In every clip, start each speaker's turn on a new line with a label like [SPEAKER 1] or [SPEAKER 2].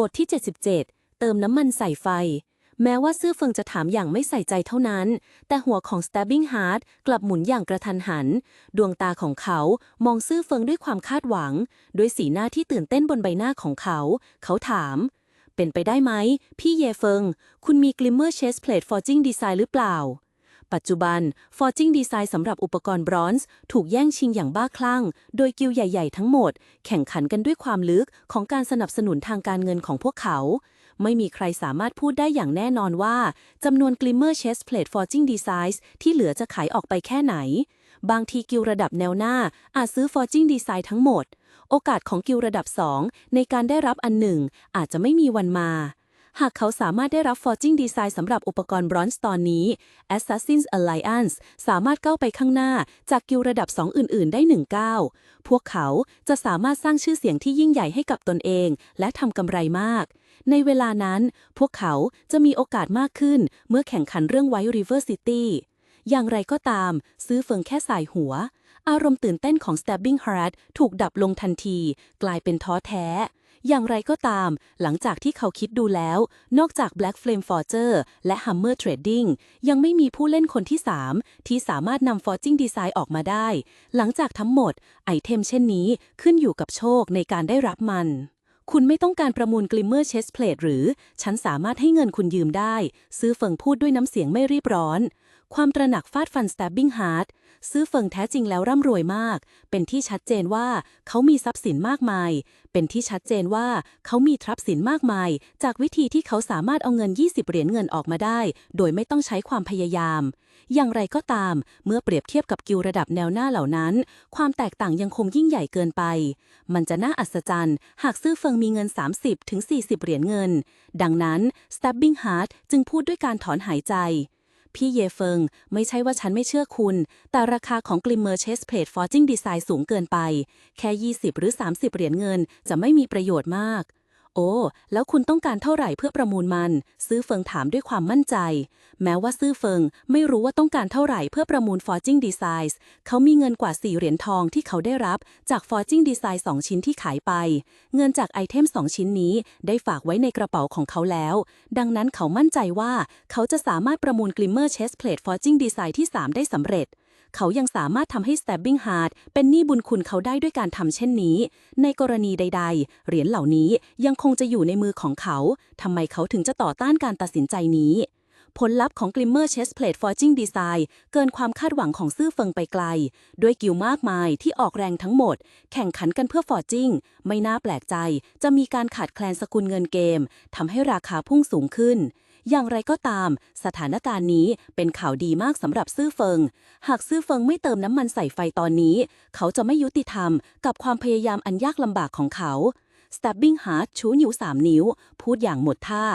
[SPEAKER 1] บทที่ 77 เติมน้ำมันใส่ไฟ แม้ว่าซื่อเฟิงจะถามอย่างไม่ใส่ใจเท่านั้น แต่หัวของ Stabbing Heart กลับหมุนอย่างกระทันหัน ดวงตาของเขามองซื่อเฟิงด้วยความคาดหวัง ด้วยสีหน้าที่ตื่นเต้นบนใบหน้าของเขา เขาถาม เป็นไปได้ไหม พี่เยเฟิง คุณมี Glimmer Chest Plate Forging Design หรือเปล่า ปัจจุบัน Forging Design สำหรับอุปกรณ์บรอนซ์ถูกแย่งชิงอย่างบ้าคลั่ง โดยกิลใหญ่ๆทั้งหมด แข่งขันกันด้วยความลึกของการสนับสนุนทางการเงินของพวกเขา ไม่มีใครสามารถพูดได้อย่างแน่นอนว่าจำนวน Glimmer Chest Plate Forging Designs ที่เหลือจะขายออกไปแค่ไหน บางทีกิลระดับแนวหน้าอาจซื้อ Forging Design ทั้งหมด โอกาสของกิลระดับ 2 ในการได้รับอันหนึ่งอาจจะไม่มีวันมา หากเขาสามารถได้รับ Forging Design สำหรับอุปกรณ์บรอนซ์ตอนนี้ Assassin's Alliance สามารถก้าวไปข้างหน้าจากกิลระดับ 2 อื่น ๆ ได้หนึ่งก้าวพวกเขาจะสามารถสร้างชื่อเสียงที่ยิ่งใหญ่ให้กับตนเอง และทำกำไรมาก ในเวลานั้น พวกเขาจะมีโอกาสมากขึ้นเมื่อแข่งขันเรื่อง White River City อย่างไรก็ตาม ซื้อเฟิงแค่สายหัว อารมณ์ตื่นเต้นของ Stabbing Heart ถูกดับลงทันที กลายเป็นท้อแท้ อย่างไรก็ตาม หลังจากที่เขาคิดดูแล้ว นอกจาก Black Flame Forger และ Hammer Trading ยังไม่มีผู้เล่นคนที่ 3 ที่สามารถนำ Forging Design ออกมาได้ หลังจากทั้งหมด ไอเทมเช่นนี้ขึ้นอยู่กับโชคในการได้รับมัน คุณไม่ต้องการประมูล Glimmer Chest Plate หรือ ฉันสามารถให้เงินคุณยืมได้ ซื้อเฟิงพูดด้วยน้ำเสียงไม่รีบร้อน ความตระหนักฟาดฟัน Stabbing Heart ซื้อเฟิงแท้จริงแล้วร่ำรวยมาก เป็นที่ชัดเจนว่าเขามีทรัพย์สินมากมาย เป็นที่ชัดเจนว่าเขามีทรัพย์สินมากมาย จากวิธีที่เขาสามารถเอาเงิน 20 เหรียญเงินออกมาได้ โดยไม่ต้องใช้ความพยายาม อย่างไรก็ตาม เมื่อเปรียบเทียบกับกิลด์ระดับแนวหน้าเหล่านั้น ความแตกต่างยังคงยิ่งใหญ่เกินไป มันจะน่าอัศจรรย์ หากซื่อเฟิงมีเงิน 30ถึง40 เหรียญเงิน ดังนั้น Stabbing Heart จึงพูดด้วยการถอนหายใจ พี่เยเฟิง ไม่ใช่ว่าฉันไม่เชื่อคุณ แต่ราคาของกลิมเมอร์เชสเพลทฟอร์จิ้งดีไซน์สูงเกินไป แค่ 20 หรือ 30 เหรียญเงินจะไม่มีประโยชน์มาก โอ้ แล้วคุณต้องการเท่าไหร่เพื่อประมูลมัน ซื้อเฟิงถามด้วยความมั่นใจ แม้ว่าซื้อเฟิงไม่รู้ว่าต้องการเท่าไหร่เพื่อประมูล Forging Designs เขามีเงินกว่า 4 เหรียญทองที่เขาได้รับจาก Forging Design 2 ชิ้นที่ขายไป เงินจากไอเทม 2 ชิ้นนี้ได้ฝากไว้ในกระเป๋าของเขาแล้ว ดังนั้นเขามั่นใจว่าเขาจะสามารถประมูล Glimmer Chest Plate Forging Design ที่ 3 ได้สำเร็จ เขายังสามารถทำให้ Stabbing Heart เป็นหนี้บุญคุณเขาได้ด้วยการทำเช่นนี้ ในกรณีใด ๆ เหรียญเหล่านี้ยังคงจะอยู่ในมือของเขา ทำไมเขาถึงจะต่อต้านการตัดสินใจนี้ ผลลัพธ์ของ Glimmer Chest Plate Forging Design เกินความคาดหวังของซื่อเฟิงไปไกล ด้วยกิลด์มากมายที่ออกแรงทั้งหมด แข่งขันกันเพื่อ Forging ไม่น่าแปลกใจ จะมีการขาดแคลนสกุลเงินเกมทำให้ราคาพุ่งสูงขึ้น อย่างไรก็ตาม สถานการณ์นี้เป็นข่าวดีมากสำหรับซื่อเฟิง หากซื่อเฟิงไม่เติมน้ำมันใส่ไฟตอนนี้ เขาจะไม่ยุติธรรมกับความพยายามอันยากลำบากของเขา Stabbing Heart ชูนิ้วสามนิ้ว พูดอย่างหมดท่า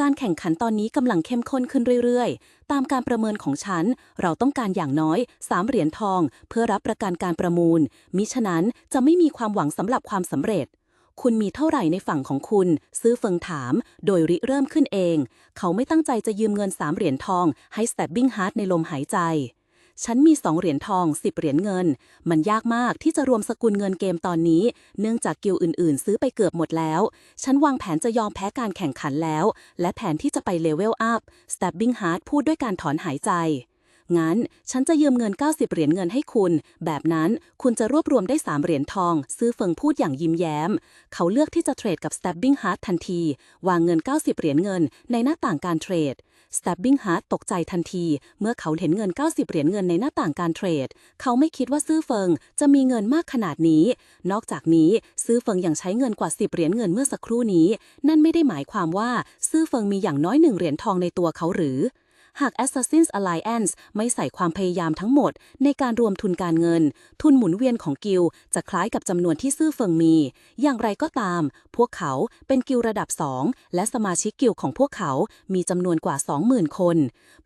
[SPEAKER 1] การแข่งขันตอนนี้กำลังเข้มข้นขึ้นเรื่อยๆ ตามการประเมินของฉัน เราต้องการอย่างน้อย3เหรียญทอง เพื่อรับประกันการประมูล มิฉะนั้นจะไม่มีความหวังสำหรับความสำเร็จ คุณมีเท่าไหร่ในฝั่งของคุณ ซื้อเฟิงถาม โดยริเริ่มขึ้นเอง เขาไม่ตั้งใจจะยืมเงิน3เหรียญทอง ให้ Stabbing Heart ในลมหายใจ ฉันมี2เหรียญทอง10เหรียญเงิน มันยากมากที่จะรวมสกุลเงินเกมตอนนี้ เนื่องจากกิลอื่น ๆ ซื้อไปเกือบหมดแล้ว ฉันวางแผนจะยอมแพ้การแข่งขันแล้ว และแผนที่จะไปเลเวลอัพ Stabbing Heart พูดด้วยการถอนหายใจ งั้นฉันจะยืมเงิน 90 เหรียญเงินให้คุณ แบบนั้นคุณจะรวบรวมได้ 3 เหรียญทอง ซื้อเฟิงพูดอย่างยิ้มแย้ม เขาเลือกที่จะเทรดกับ Stabbing Heart ทันที วางเงิน 90 เหรียญเงินในหน้าต่างการเทรด Stabbing Heart ตกใจทันที เมื่อเขาเห็นเงิน 90 เหรียญเงินในหน้าต่างการเทรด เขาไม่คิดว่าซื้อเฟิงจะมีเงินมากขนาดนี้ นอกจากนี้ซื้อเฟิงยังใช้เงินกว่า 10 เหรียญเงินเมื่อสักครู่นี้ นั่นไม่ได้หมายความว่าซื้อเฟิงมีอย่างน้อยหนึ่งเหรียญทองในตัวเขาหรือ หาก Assassin's Alliance ไม่ใส่ความพยายามทั้งหมด ในการรวมทุนการเงิน ทุนหมุนเวียนของกิลจะคล้ายกับจำนวนที่ซื่อเฟิงมี อย่างไรก็ตาม พวกเขาเป็นกิลระดับ 2 และสมาชิกกิลของพวกเขามีจำนวนกว่า 20,000 คน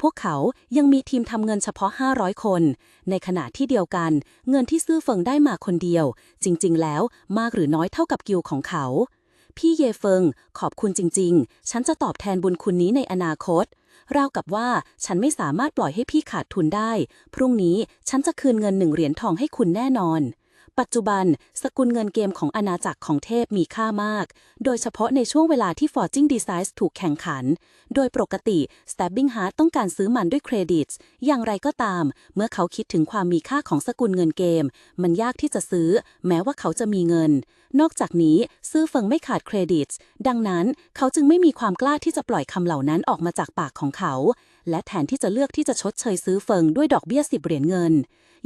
[SPEAKER 1] พวกเขายังมีทีมทำเงินเฉพาะ 500 คน ในขณะที่เดียวกัน เงินที่ซื่อเฟิงได้มาคนเดียว จริง ๆ แล้วมากหรือน้อยเท่ากับกิลของเขาพี่เยเฟิง ขอบคุณจริง ๆ ฉันจะตอบแทนบุญคุณนี้ในอนาคต ราวกับว่าฉันไม่สามารถปล่อยให้พี่ขาดทุนได้ พรุ่งนี้ฉันจะคืนเงินหนึ่งเหรียญทองให้คุณแน่นอน ปัจจุบัน สกุลเงินเกมของอาณาจักรของเทพมีค่ามาก โดยเฉพาะในช่วงเวลาที่ Forging Designs ถูกแข่งขัน โดยปกติ Stabbing Heart ต้องการซื้อมันด้วยเครดิตอย่างไรก็ตาม เมื่อเขาคิดถึงความมีค่าของสกุลเงินเกม มันยากที่จะซื้อ แม้ว่าเขาจะมีเงิน นอกจากนี้ซื้อเฟิงไม่ขาดเครดิตดังนั้นเขาจึงไม่มีความกล้าที่จะปล่อยคำเหล่านั้นออกมาจากปากของเขา และแทนที่จะเลือกที่จะชดเชยซื้อเฟิงด้วยดอกเบี้ยสิบเหรียญเงิน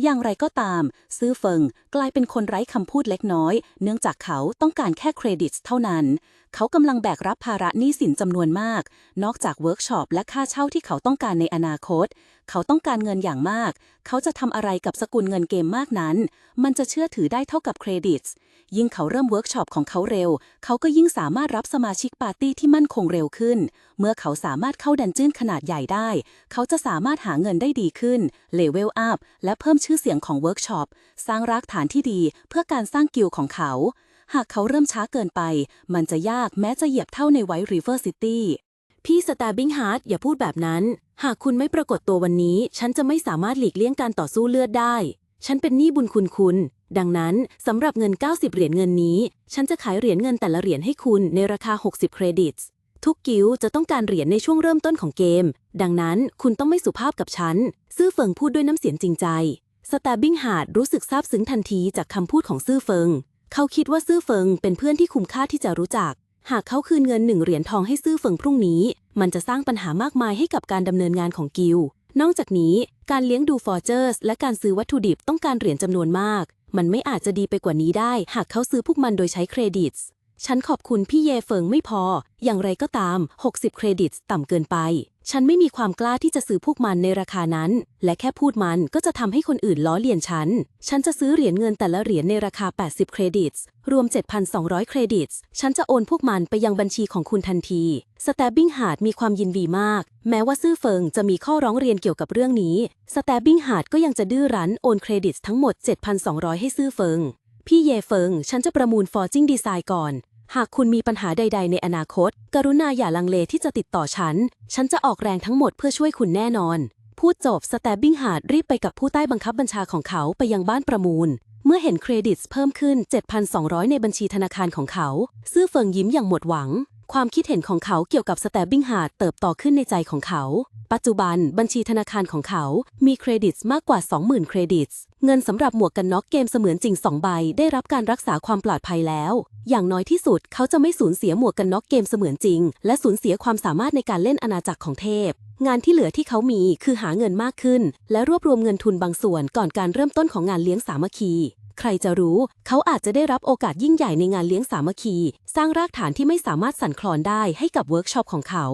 [SPEAKER 1] อย่างไรก็ตาม ซื้อเฟิงกลายเป็นคนไร้คำพูดเล็กน้อย เนื่องจากเขาต้องการแค่เครดิตเท่านั้น เขากำลังแบกรับภาระหนี้สินจำนวนมาก นอกจากเวิร์กช็อปและค่าเช่าที่เขาต้องการในอนาคต เขาต้องการเงินอย่างมาก เขาจะทำอะไรกับสกุลเงินเกมมากนั้น มันจะเชื่อถือได้เท่ากับเครดิตยิ่งเขาเริ่มเวิร์กช็อปของเขาเร็ว เขาก็ยิ่งสามารถรับสมาชิกปาร์ตี้ที่มั่นคงเร็วขึ้น เมื่อเขาสามารถเข้าดันจิ้นขนาดใหญ่ได้ เขาจะสามารถหาเงินได้ดีขึ้นเลเวลอัพและเพิ่มชื่อเสียงของเวิร์กช็อปสร้างรากฐานที่ดีเพื่อการสร้างกิลด์ของเขา หากเขาเริ่มช้าเกินไป มันจะยากแม้จะเหยียบเท่าในไวท์ริเวอร์ซิตี้ พี่สตาร์บิงฮาร์ดอย่าพูดแบบนั้น หากคุณไม่ปรากฏตัววันนี้ ฉันจะไม่สามารถหลีกเลี่ยงการต่อสู้เลือดได้ ฉันเป็นหนี้บุญคุณคุณ ดังนั้นสำหรับเงิน 90 เหรียญเงินนี้ ฉันจะขายเหรียญเงินแต่ละเหรียญให้คุณในราคา 60 เครดิตทุกกิลจะต้องการเหรียญในช่วงเริ่มต้นของเกม ดังนั้นคุณต้องไม่สุภาพกับฉัน ซื่อเฟิงพูดด้วยน้ำเสียงจริงใจ สตาร์บิงฮาร์ดรู้สึกซาบซึ้งทันทีจากคำพูดของซื่อเฟิง เขาคิดว่าซื่อเฟิงเป็นเพื่อนที่คุ้มค่าที่จะรู้จัก หากเขาคืนเงินหนึ่งเหรียญทองให้ซื่อเฟิงพรุ่งนี้ มันจะสร้างปัญหามากมายให้กับการดำเนินงานของกิลนอกจากนี้การเลี้ยงดูฟอร์เจอร์สและการซื้อวัตถุดิบต้องการเหรียญจำนวนมาก มันไม่อาจจะดีไปกว่านี้ได้ หากเขาซื้อพวกมันโดยใช้เครดิตฉันขอบคุณพี่เยเฟิงไม่พอ อย่างไรก็ตาม 60 เครดิตต่ำเกินไป ฉันไม่มีความกล้าที่จะซื้อพวกมันในราคานั้น และแค่พูดมันก็จะทำให้คนอื่นล้อเลียนฉัน ฉันจะซื้อเหรียญเงินแต่ละเหรียญในราคา 80 เครดิตรวม 7,200 เครดิตฉันจะโอนพวกมันไปยังบัญชีของคุณทันที สแตบบิงฮาดมีความยินดีมาก แม้ว่าซื่อเฟิงจะมีข้อร้องเรียนเกี่ยวกับเรื่องนี้ สแตบบิงฮาดก็ยังจะดื้อรั้นโอนเครดิตทั้งหมด 7,200 ให้ซื่อเฟิงพี่เยเฟิง ฉันจะประมูล Forging Design ก่อน หากคุณมีปัญหาใด ๆ ในอนาคต กรุณาอย่าลังเลที่จะติดต่อฉัน ฉันจะออกแรงทั้งหมดเพื่อช่วยคุณแน่นอน พูดจบสแตบบิงหาดรีบไปกับผู้ใต้บังคับบัญชาของเขาไปยังบ้านประมูล เมื่อเห็นเครดิตเพิ่มขึ้น 7,200 ในบัญชีธนาคารของเขา ซื่อเฟิงยิ้มอย่างหมดหวัง ความคิดเห็นของเขาเกี่ยวกับสแตบบิงฮาดเติบโตขึ้นในใจของเขา ปัจจุบันบัญชีธนาคารของเขา มีเครดิตมากกว่า 20,000 เครดิตเงินสำหรับหมวกกันน็อกเกมเสมือนจริง 2 ใบ ได้รับการรักษาความปลอดภัยแล้ว อย่างน้อยที่สุดเขาจะไม่สูญเสียหมวกกันน็อกเกมเสมือนจริง และสูญเสียความสามารถในการเล่นอาณาจักรของเทพ งานที่เหลือที่เขามีคือหาเงินมากขึ้น และรวบรวมเงินทุนบางส่วนก่อนการเริ่มต้นของงานเลี้ยงสามัคคี ใครจะรู้ เขาอาจจะได้รับโอกาสยิ่งใหญ่ในงานเลี้ยงสามัคคี สร้างรากฐานที่ไม่สามารถสั่นคลอนได้ให้กับเวิร์กช็อปของเขา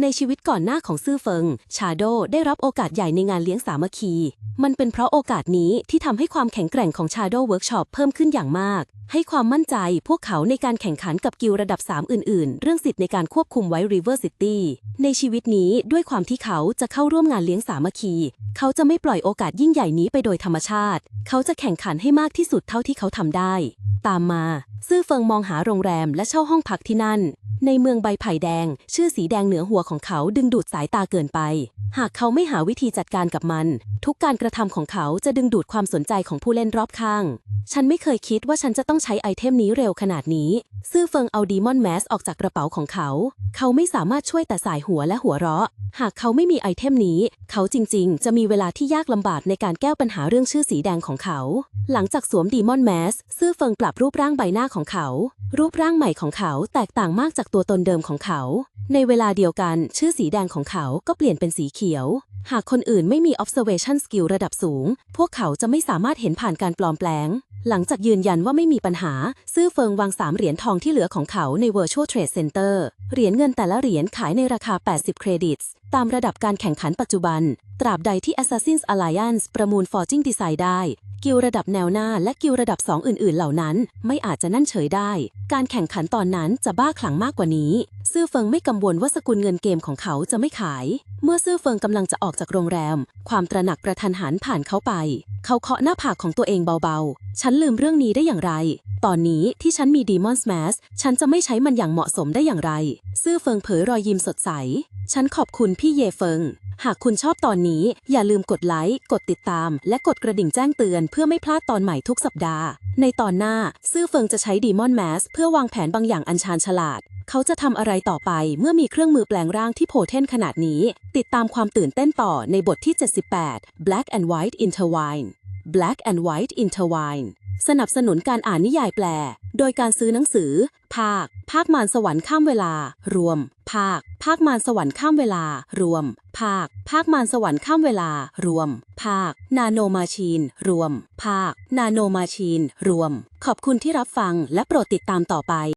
[SPEAKER 1] ในชีวิตก่อนหน้าของซื่อเฟิง ชาโดได้รับโอกาสใหญ่ในงานเลี้ยงสามัคคี มันเป็นเพราะโอกาสนี้ที่ทำให้ความแข็งแกร่งของชาโดเวิร์กช็อปเพิ่มขึ้นอย่างมาก ให้ความมั่นใจพวกเขาในการแข่งขันกับกิลด์ระดับ 3 อื่น ๆ เรื่องสิทธิ์ในการควบคุมไว้ River City ในชีวิตนี้ด้วยความที่เขาจะเข้าร่วมงานเลี้ยงสามัคคี เขาจะไม่ปล่อยโอกาสยิ่งใหญ่นี้ไปโดยธรรมชาติ เขาจะแข่งขันให้มากที่สุดเท่าที่เขาทำได้ ตามมา ซื่อเฟิงมองหาโรงแรมและเช่าห้องพักที่นั่น ในเมืองใบไผ่แดง ชื่อสีแดงเหนือหัวของเขาดึงดูดสายตาเกินไป หากเขาไม่หาวิธีจัดการกับมัน ทุกการกระทำของเขาจะดึงดูดความสนใจของผู้เล่นรอบข้าง ฉันไม่เคยคิดว่าฉันจะต้องใช้ไอเทมนี้เร็วขนาดนี้ ซื่อเฟิงเอาดีมอนแมสออกจากกระเป๋าของเขา เขาไม่สามารถช่วยแต่สายหัวและหัวเราะ หากเขาไม่มีไอเทมนี้ เขาจริงๆ จะมีเวลาที่ยากลำบากในการแก้ปัญหาเรื่องชื่อสีแดงของเขา หลังจากสวมดีมอนแมสซื่อเฟิงปรับรูปร่างใบหน้าของเขา รูปร่างใหม่ของเขาแตกต่างมากจากตัวตนเดิมของเขา ในเวลาเดียวกัน ชื่อสีแดงของเขาก็เปลี่ยนเป็นสีเขียวหากคนอื่นไม่มี observation skill ระดับสูง พวกเขาจะไม่สามารถเห็นผ่านการปลอมแปลง หลังจากยืนยันว่าไม่มีปัญหา ซื้อเฟิงวางสามเหรียญทองที่เหลือของเขาใน Virtual Trade Center เหรียญเงินแต่ละเหรียญขายในราคา 80 เครดิตตามระดับการแข่งขันปัจจุบัน ตราบใดที่ Assassin's Alliance ประมูล Forging Design ได้ กิลระดับแนวหน้าและกิลระดับ 2 อื่น ๆ เหล่านั้น ไม่อาจจะนั่นเฉยได้ การแข่งขันตอนนั้นจะบ้าคลั่งมากกว่านี้ ซื่อเฟิงไม่กังวลว่าสกุลเงินเกมของเขาจะไม่ขาย เมื่อซื่อเฟิงกำลังจะออกจากโรงแรม ความตระหนักกระทันหันผ่านเขาไป เขาเคาะหน้าผากของตัวเองเบา ๆ ฉันลืมเรื่องนี้ได้อย่างไร ตอนนี้ที่ฉันมี Demon Smash ฉันจะไม่ใช้มันอย่างเหมาะสมได้อย่างไร ซื่อเฟิงเผยรอยยิ้มสดใส ฉันขอบคุณพี่เยเฟิงหากคุณชอบตอนนี้อย่าลืมกดไลค์ กดติดตาม และกดกระดิ่งแจ้งเตือนเพื่อไม่พลาดตอนใหม่ทุกสัปดาห์ ในตอนหน้า ซื่อเฟิงจะใช้ดีมอนแมสเพื่อวางแผนบางอย่างอันชาญฉลาด เขาจะทำอะไรต่อไปเมื่อมีเครื่องมือแปลงร่างที่โพเทนขนาดนี้ ติดตามความตื่นเต้นต่อในบทที่ 78 Black and White Intertwine Black and White Intertwine สนับสนุนการอ่านนิยายแปล โดยการซื้อหนังสือ ภาค ภาคมารสวรรค์ข้ามเวลา รวม ภาค ภาคมารสวรรค์ข้ามเวลา รวม ภาค ภาคมารสวรรค์ข้ามเวลา รวม ภาค นาโนมาชีน รวม ภาค นาโนมาชีน รวม ขอบคุณที่รับฟังและโปรดติดตามต่อไป